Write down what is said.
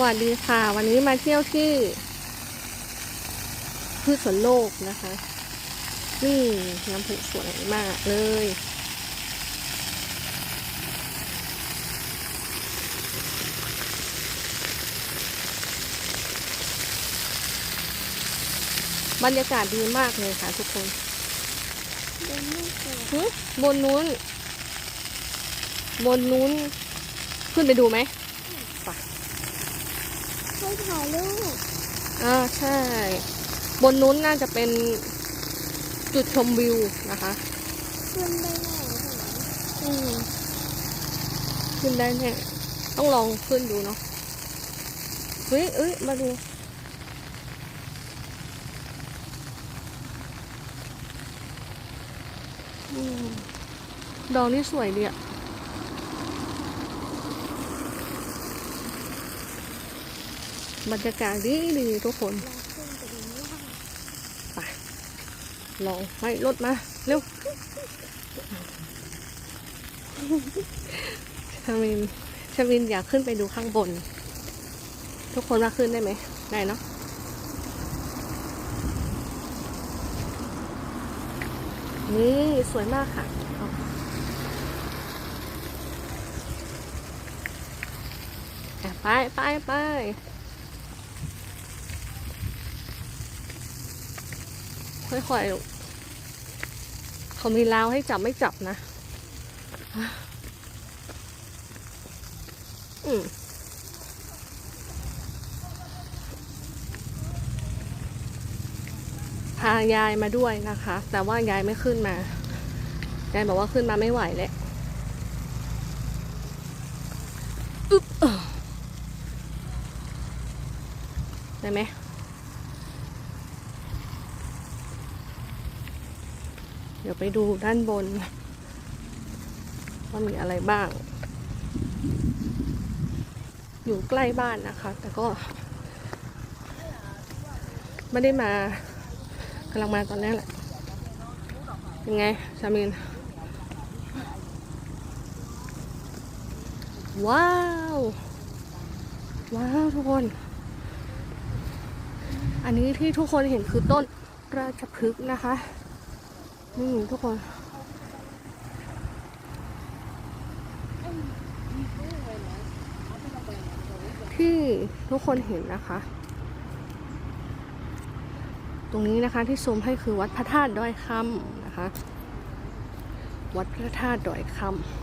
วัสดีค่ะ วันนี้มาเที่ยวที่พืชสวนโลกนะคะ นี่น้ำพุสวยมากเลย บรรยากาศดีมากเลยค่ะทุกคนเดินไม่เจอหึบนนู้น บนนู้น ขึ้นไปดูไหม ให้ถ่ายรูปอ่าใช่ บนนู้นน่าจะเป็นจุดชมวิวนะคะ ขึ้นได้ไหมอืมขึ้นได้เนี่ยต้องลองขึ้นดูเนาะเฮ้ยเอ้ยมาดูอืมดอกนี่สวยดีอะ บรรยากาศดีดีทุกคนไปลองให้รถมา เร็วชาวินชาวินอยากขึ้นไปดูข้างบน ทุกคนว่าขึ้นได้ไหม ได้เนาะนี่สวยมากค่ะไปไปไป ค่อยๆลูกเขามีราวให้จับไม่จับนะอืมพายายมาด้วยนะคะ แต่ว่ายายไม่ขึ้นมายายบอกว่าขึ้นมาไม่ไหวแล้วได้ไหม เดี๋ยวไปดูด้านบนว่ามีอะไรบ้าง อยู่ใกล้บ้านนะคะ แต่ก็ ไม่ได้มากำลังมาตอนนี้แหละเป็นไงชามินว้าว ว้าวทุกคน อันนี้ที่ทุกคนเห็นคือต้นราชพฤกษ์นะคะ นี่ทุกคนที่ทุกคนเห็นนะคะ ตรงนี้นะคะที่ซูมให้คือวัดพระธาตุดอยคำนะคะ วัดพระธาตุดอยคำ